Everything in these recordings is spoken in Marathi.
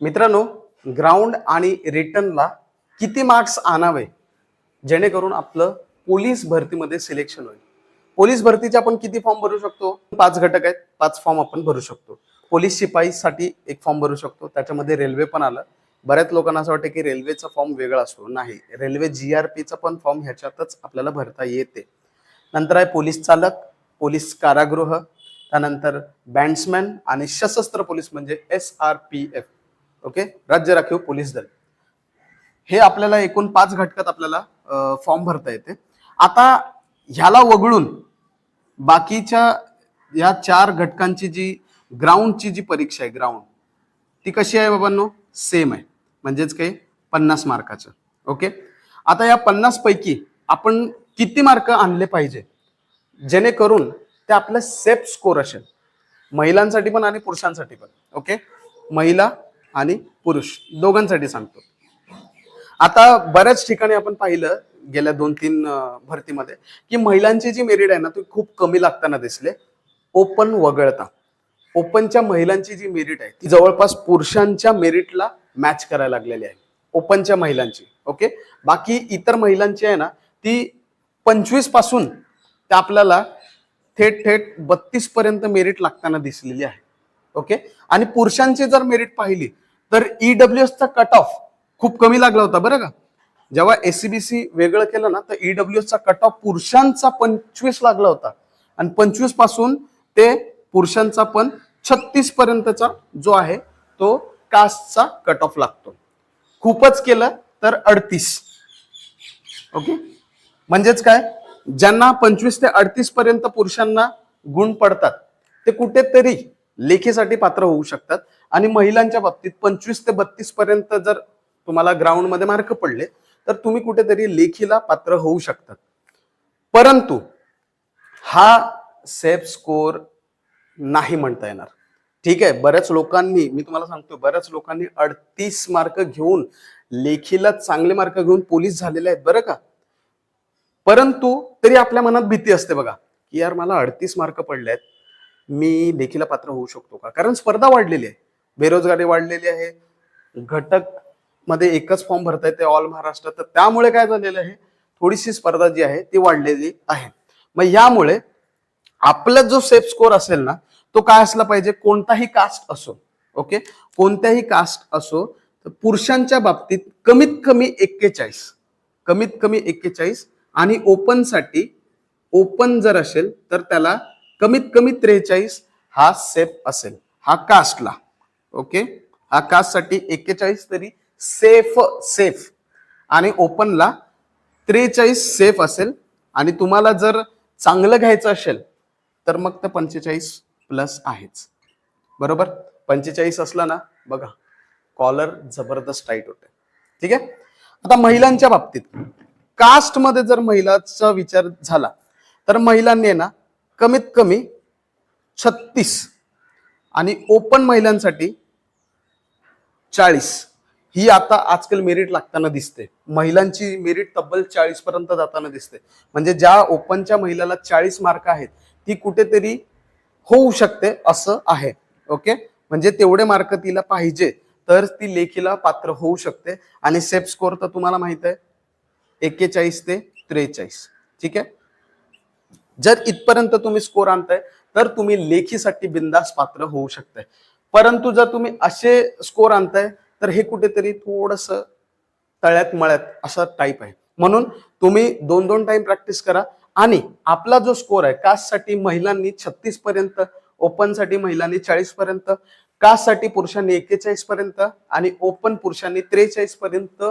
मित्रांनो ग्राउंड आणि रिटर्नला किती मार्क्स आणावे? जेणेकरून आपलं पोलीस भरतीमध्ये सिलेक्शन होईल. पोलीस भरतीचे आपण किती फॉर्म भरू शकतो? पाच घटक आहेत. पाच फॉर्म आपण भरू शकतो. पोलीस शिपाईसाठी एक फॉर्म भरू शकतो. त्याच्यामध्ये रेल्वे पण आलं. बऱ्याच लोकांना असं वाटतं की रेल्वेचा फॉर्म वेगळा असतो. नाही. रेल्वे जी आर पीचा पण फॉर्म ह्याच्यातच आपल्याला भरता येते. नंतर आहे पोलीस चालक पोलीस कारागृह त्यानंतर बँड्समॅन आणि सशस्त्र पोलीस म्हणजे S R P F okay? राज्य राखीव पोलीस दल. हे आपल्याला एकूण पाच घटकात आपल्याला फॉर्म भरता येते. आता ह्याला वगळून बाकीच्या या चार घटकांची जी ग्राउंडची जी परीक्षा आहे ग्राउंड ती कशी आहे बाबांनो? सेम आहे. म्हणजेच काही पन्नास मार्काचं. ओके? आता या पन्नास पैकी आपण किती मार्क आणले पाहिजे? जेणेकरून ते आपलं सेफ स्कोर असेल. महिलांसाठी पण आणि पुरुषांसाठी पण. ओके? महिला आणि पुरुष. दोघांसाठी सांगतो. आता बऱ्याच ठिकाणी आपण पाहिलं गेल्या दोन तीन भरतीमध्ये की महिलांची जी मेरिट आहे ना ती खूप कमी लागताना दिसले. ओपन वगळता. ओपनच्या महिलांची जी मेरिट आहे ती जवळपास पुरुषांच्या मेरिटला मॅच करायला लागलेली आहे. ओपनच्या महिलांची ओके? बाकी इतर महिलांची आहे ना ती पंचवीसपासून ते आपल्याला थेट थेट बत्तीस पर्यंत मेरिट लागताना दिसलेली आहे. ओके? आणि पुरुषांची जर मेरिट पाहिली तर E ईडब्ल्यू एसचा कट ऑफ खूप कमी लागला होता बरं का? जेव्हा एससीबीसी वेगळं केलं ना तर E ईडब्ल्यू एसचा कट ऑफ पुरुषांचा पंचवीस लागला होता. आणि पंचवीसपासून ते पुरुषांचा पण छत्तीस पर्यंतचा जो आहे तो कास्टचा कट ऑफ लागतो. खूपच केलं तर अडतीस. ओके? म्हणजेच काय? ज्यांना पंचवीस ते अडतीस पर्यंत पुरुषांना गुण पडतात ते कुठेतरी लेखीसाठी पात्र होऊ शकतात. आणि महिलांच्या बाबतीत पंचवीस ते बत्तीस पर्यंत जर तुम्हाला ग्राउंडमध्ये मार्क पडले तर तुम्ही कुठेतरी लेखीला पात्र होऊ शकतात परंतु हा सेफ स्कोर नाही म्हणता येणार. ठीक आहे बऱ्याच लोकांनी मी तुम्हाला सांगतो बऱ्याच लोकांनी अडतीस मार्क घेऊन लेखीला चांगले मार्क घेऊन पोलीस झालेले आहेत बरं का? परंतु तरी आपल्या मनात भीती असते बघा की यार मला अडतीस मार्क पडले आहेत मी लेखीला पात्र होऊ शकतो का? कारण स्पर्धा वाढलेली आहे. बेरोजगारी वाढलेली आहे. घटकमध्ये एकच फॉर्म भरता येते ऑल महाराष्ट्र तर त्यामुळे काय झालेलं आहे? थोडीशी स्पर्धा जी आहे ती वाढलेली आहे. मग यामुळे आपला जो सेफ स्कोर असेल ना तो काय असला पाहिजे? कोणताही कास्ट असो ओके कोणत्याही कास्ट असो तर पुरुषांच्या बाबतीत कमीत कमी एक्केचाळीस कमीत कमी एक्केचाळीस आणि ओपनसाठी ओपन जर असेल तर त्याला कमीत कमी त्रेचाळीस हा सेफ असेल हा कास्टला ओके? हा कास्टसाठी एक्केचाळीस तरी सेफ सेफ. आणि ओपनला त्रेचाळीस सेफ असेल. आणि तुम्हाला जर चांगलं घ्यायचं असेल तर मग ते पंचेचाळीस प्लस आहेच. बरोबर? पंचेचाळीस असला ना बघा कॉलर जबरदस्त टाईट होते. ठीक आहे? आता महिलांच्या बाबतीत कास्टमध्ये जर महिलाचा विचार झाला तर महिलांनी ना कमीत कमी छत्तीस आणि ओपन महिलांसाठी चाळीस. ही आता आजकाल मेरिट लागताना दिसते. महिलांची मेरिट तब्बल चाळीस पर्यंत जाताना दिसते. म्हणजे ज्या ओपनच्या महिलाला चाळीस मार्क आहेत ती कुठेतरी होऊ शकते असं आहे. ओके? म्हणजे तेवढे मार्क तिला पाहिजे तर ती लेखीला पात्र होऊ शकते. आणि सेफ स्कोर तर तुम्हाला माहीत आहे एक्केचाळीस ते त्रेचाळीस. ठीक आहे? जर इथपर्यंत तुम्ही स्कोर आणताय तर तुम्ही लेखीसाठी बिंदास पात्र होऊ शकताय. परंतु जर तुम्ही असे स्कोर आणताय तर हे कुठेतरी थोडस तळ्यात मळ्यात असा टाईप आहे. म्हणून तुम्ही दोन दोन टाइम प्रॅक्टिस करा आणि आपला जो स्कोर आहे कास्टसाठी महिलांनी छत्तीस पर्यंत ओपनसाठी महिलांनी चाळीस पर्यंत कास्टसाठी पुरुषांनी एक्केचाळीस पर्यंत आणि ओपन पुरुषांनी त्रेचाळीस पर्यंत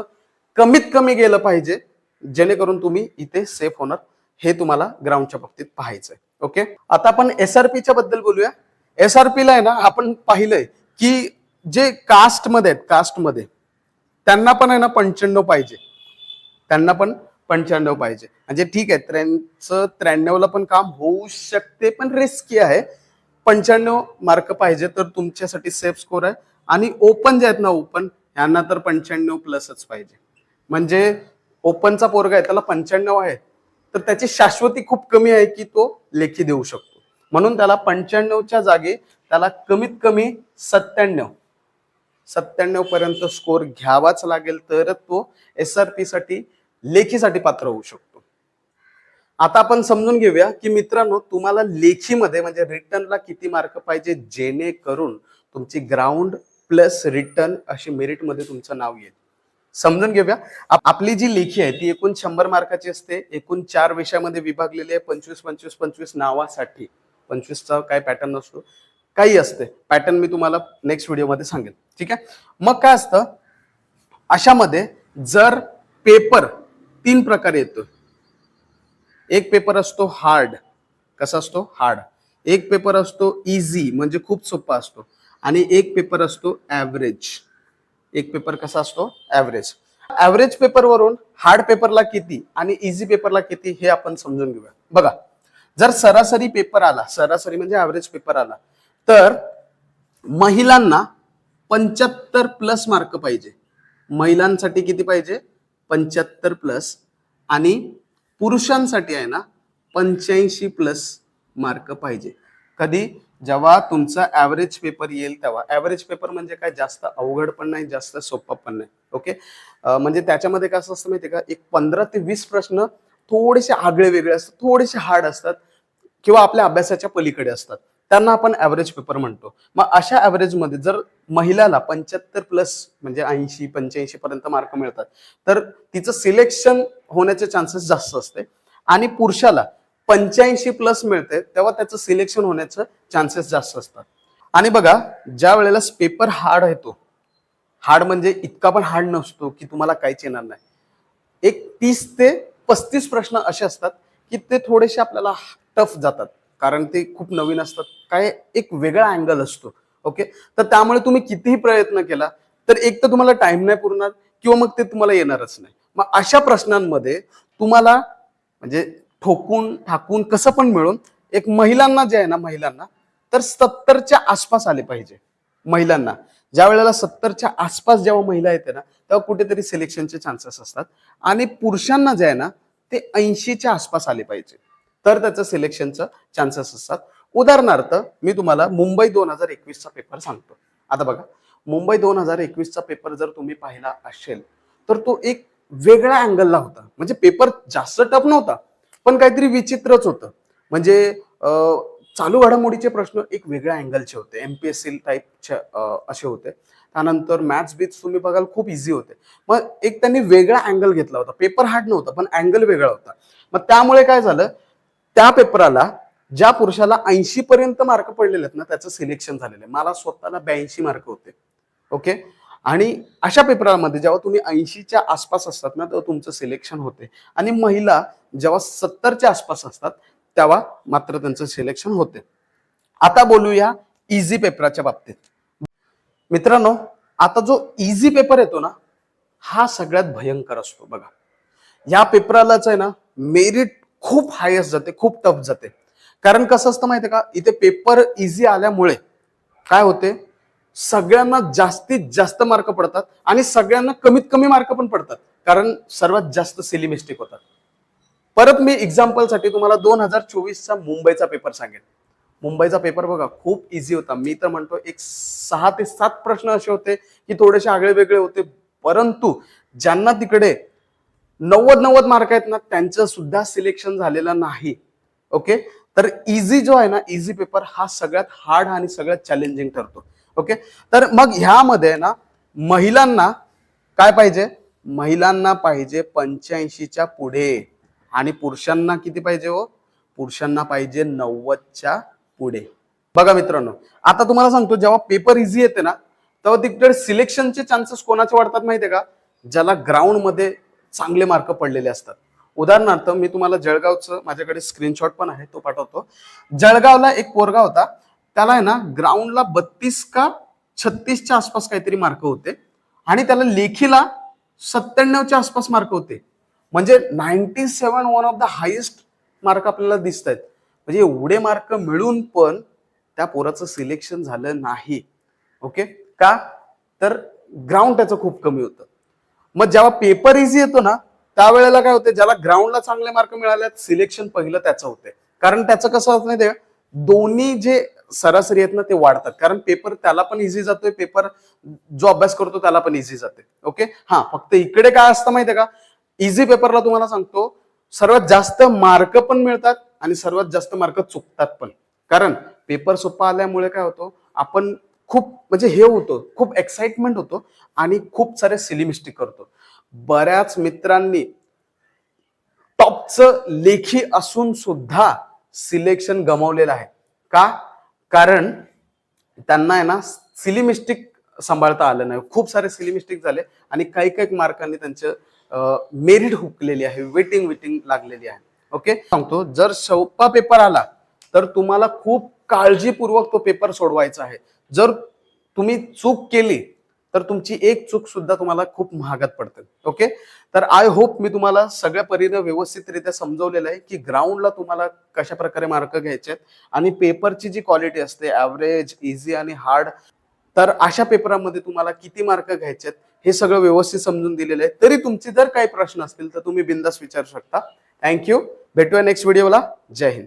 कमीत कमी गेलं पाहिजे जेणेकरून तुम्ही इथे सेफ होणार. हे तुम्हाला ग्राउंडच्या बाबतीत पाहायचंय. ओके? आता आपण एसआरपीच्या बद्दल बोलूया. एसआरपी ला आहे ना आपण पाहिलंय की जे कास्टमध्ये आहेत कास्टमध्ये त्यांना पण आहे ना पंच्याण्णव पाहिजे. त्यांना पण पंच्याण्णव पाहिजे. म्हणजे ठीक आहे त्यांचं त्र्याण्णवला पण काम होऊ शकते पण रिस्की आहे. पंच्याण्णव मार्क पाहिजे तर तुमच्यासाठी सेफ स्कोर आहे. आणि ओपन जे आहेत ना ओपन यांना तर पंच्याण्णव प्लसच पाहिजे. म्हणजे ओपनचा पोरगा आहे त्याला पंच्याण्णव आहे. तर त्याची शाश्वती खूप कमी आहे की तो लेखी देऊ शकतो. म्हणून त्याला पंच्याण्णवच्या जागी त्याला कमीत कमी सत्त्याण्णव. सत्त्याण्णव पर्यंत स्कोर घ्यावाच लागेल तरच तो एस आर पी साठी लेखीसाठी पात्र होऊ शकतो. आता आपण समजून घेऊया की मित्रांनो तुम्हाला लेखीमध्ये म्हणजे रिटर्नला किती मार्क पाहिजे जेणेकरून तुमची ग्राउंड प्लस रिटर्न अशी मेरिटमध्ये तुमचं नाव येईल. समजून घेऊया. आपली जी लेखी आहे ती एकूण शंभर मार्काची असते एकूण चार विषयामध्ये विभागलेली आहे पंचवीस पंचवीस पंचवीस नावासाठी. पंचवीसचा काय पॅटर्न नसतो काही असते. पॅटर्न मी तुम्हाला नेक्स्ट व्हिडिओमध्ये सांगेन. ठीक आहे? मग काय असतं अशामध्ये जर पेपर तीन प्रकारे येतो एक पेपर असतो हार्ड कसा असतो? हार्ड एक पेपर असतो इझी म्हणजे खूप सोपा असतो. आणि एक पेपर असतो ॲव्हरेज एक पेपर कसा असतो? ॲव्हरेज ॲव्हरेज पेपरवरून हार्ड पेपरला किती आणि इझी पेपरला किती हे आपण समजून घेऊया. बघा जर सरासरी पेपर आला सरासरी म्हणजे ॲव्हरेज पेपर आला तर महिलांना पंच्याहत्तर प्लस मार्क पाहिजे. महिलांसाठी किती पाहिजे? पंच्याहत्तर प्लस आणि पुरुषांसाठी आहे ना पंच्याऐंशी प्लस मार्क पाहिजे. कधी? जेव्हा तुमचा ॲव्हरेज पेपर येईल तेव्हा. ॲव्हरेज पेपर म्हणजे काय? जास्त अवघड पण नाही जास्त सोपं पण नाही. ओके म्हणजे त्याच्यामध्ये कसं असतं माहिती का? एक पंधरा ते वीस प्रश्न थोडेसे आगळे वेगळे असतात थोडेसे हार्ड असतात किंवा आपल्या अभ्यासाच्या पलीकडे असतात. त्यांना आपण ॲव्हरेज पेपर म्हणतो. मग अशा ॲव्हरेजमध्ये जर महिलाला पंच्याहत्तर प्लस म्हणजे ऐंशी पंच्याऐंशी पर्यंत मार्क मिळतात तर तिचं सिलेक्शन होण्याचे चान्सेस जास्त असते. आणि पुरुषाला पंच्याऐंशी प्लस मिळते तेव्हा त्याचं सिलेक्शन होण्याचं चान्सेस जास्त असतात. आणि बघा ज्या वेळेला पेपर हार्ड येतो हार्ड म्हणजे इतका पण हार्ड नसतो की तुम्हाला काहीच येणार नाही. एक तीस ते पस्तीस प्रश्न असे असतात की ते थोडेसे आपल्याला टफ जातात कारण ते खूप नवीन असतात. काय एक वेगळा अँगल असतो ओके तर त्यामुळे तुम्ही कितीही प्रयत्न केला तर एक तर तुम्हाला टाइम नाही पुरणार किंवा मग ते तुम्हाला येणारच नाही. मग अशा प्रश्नांमध्ये तुम्हाला म्हणजे ठोकून ठाकून कसं पण मिळून एक महिलांना जे आहे ना महिलांना तर सत्तरच्या आसपास आले पाहिजे. महिलांना. ज्या वेळेला सत्तरच्या आसपास जेव्हा महिला येते ना तेव्हा कुठेतरी सिलेक्शनचे चान्सेस असतात. आणि पुरुषांना जे आहे ना ते ऐंशीच्या आसपास आले पाहिजे. तर त्याचं सिलेक्शनचं चान्सेस असतात. उदाहरणार्थ मी तुम्हाला मुंबई दोन हजार एकवीसचा पेपर सांगतो. आता बघा मुंबई दोन हजार एकवीसचा पेपर जर तुम्ही पाहिला असेल तर तो एक वेगळ्या अँगलला होता. म्हणजे पेपर जास्त टफ नव्हता. पण काहीतरी विचित्रच होतं. म्हणजे चालू घडामोडीचे प्रश्न एक वेगळ्या अँगलचे होते. एमपीएससी टाईपचे असे होते. त्यानंतर मॅथ्स बीच तुम्ही बघाल खूप इझी होते. मग एक त्यांनी वेगळा अँगल घेतला होता. पेपर हार्ड नव्हता पण अँगल वेगळा होता. मग त्यामुळे काय झालं? त्या पेपराला ज्या पुरुषाला ऐंशी पर्यंत मार्क पडलेले आहेत ना त्याचं सिलेक्शन झालेलं आहे. मला स्वतःला ब्याऐंशी मार्क होते. ओके आणि अशा पेपरामध्ये जेव्हा तुम्ही ऐंशीच्या आसपास असतात ना तेव्हा तुमचं सिलेक्शन होते. आणि महिला जेव्हा सत्तरच्या आसपास असतात तेव्हा मात्र त्यांचं सिलेक्शन होते. आता बोलूया इझी पेपराच्या बाबतीत. मित्रांनो आता जो इझी पेपर येतो ना हा सगळ्यात भयंकर असतो बघा. या पेपरालाच आहे ना मेरिट खूप हायस्ट जाते खूप टफ जाते. कारण कसं असतं माहितीये का? इथे पेपर इझी आल्यामुळे काय होते? सगळ्यांना जास्तीत जास्त मार्क पडतात आणि सगळ्यांना कमीत कमी मार्क पण पडतात. कारण सर्वात जास्त सिली मिस्टेक होतात. परत मी एक्झाम्पलसाठी तुम्हाला दोन हजार चोवीसचा मुंबईचा पेपर सांगेन. मुंबईचा पेपर बघा खूप इझी होता. मी तर म्हणतो एक सहा ते सात प्रश्न असे होते की थोडेसे आगळे वेगळे होते. परंतु ज्यांना तिकडे नव्वद नव्वद मार्क आहेत ना त्यांचं सुद्धा सिलेक्शन झालेलं नाही. ओके तर इझी जो आहे ना इझी पेपर हा सगळ्यात हार्ड आणि सगळ्यात चॅलेंजिंग ठरतो. ओके? तर मग ह्यामध्ये ना महिलांना काय पाहिजे? महिलांना पाहिजे पंच्याऐंशीच्या पुढे. आणि पुरुषांना किती पाहिजे हो? पुरुषांना पाहिजे नव्वदच्या पुढे. बघा मित्रांनो आता तुम्हाला सांगतो जेव्हा पेपर इझी येते ना तेव्हा तिकडे सिलेक्शनचे चान्सेस कोणाचे वाढतात माहितीये का? ज्याला ग्राउंडमध्ये चांगले मार्क पडलेले असतात. उदाहरणार्थ मी तुम्हाला जळगावचं माझ्याकडे स्क्रीनशॉट पण आहे तो पाठवतो. जळगावला एक पोरगा होता त्याला आहे ना ग्राउंडला बत्तीस का छत्तीसच्या आसपास काहीतरी मार्क होते. आणि त्याला लेखीला सत्त्याण्णवच्या आसपास मार्क होते. म्हणजे ninety seven one of the highest mark आपल्याला दिसत आहेत म्हणजे एवढे मार्क मिळून पण त्या पोराचं सिलेक्शन झालं नाही. ओके का? तर ग्राउंड त्याचं खूप कमी होतं. मग जेव्हा पेपर इझी येतो ना त्यावेळेला काय होते? ज्याला ग्राउंडला चांगले मार्क मिळाले सिलेक्शन पहिलं त्याचं होते. कारण त्याचं कसं होत नाही ते दोन्ही जे सरासरी आहेत ना ते वाढतात. कारण पेपर त्याला पण इझी जातोय पेपर जो अभ्यास करतो त्याला पण इझी जाते. ओके हा फक्त इकडे काय असतं माहितीये का? इझी पेपरला तुम्हाला सांगतो सर्वात जास्त मार्क पण मिळतात आणि सर्वात जास्त मार्क चुकतात पण. कारण पेपर सोपा आल्यामुळे काय होतो आपण खूप म्हणजे हे होतो खूप एक्साइटमेंट होतो आणि खूप सारे सिली मिस्टेक करतो. बऱ्याच मित्रांनी टॉपचं लेखी असून सुद्धा सिलेक्शन गमावलेलं आहे. का? कारण त्यांना आहे ना सिलिमिस्टिक सांभाळता आलं नाही. खूप सारे सिलिमिस्टिक झाले आणि काही काही मार्कांनी त्यांचं मेरिट हुकलेली आहे वेटिंग वेटिंग लागलेली आहे. ओके सांगतो जर सोपा पेपर आला तर तुम्हाला खूप काळजीपूर्वक तो पेपर सोडवायचा आहे. जर तुम्ही चूक केली तर तुमची एक चूक सुद्धा तुम्हाला खूप महागात पडते. ओके? तर आय होप मी तुम्हाला सगळ्या परीने व्यवस्थितरित्या समजवलेलं आहे की ग्राउंडला तुम्हाला कशा प्रकारे मार्क घ्यायचे आहेत आणि पेपरची जी क्वालिटी असते ॲव्हरेज इझी आणि हार्ड तर अशा पेपरामध्ये तुम्हाला किती मार्क घ्यायचे आहेत हे सगळं व्यवस्थित समजून दिलेलं आहे. तरी तुमचे जर काही प्रश्न असतील तर तुम्ही बिंदास विचारू शकता. थँक्यू भेटूया नेक्स्ट व्हिडिओला जय हिंद.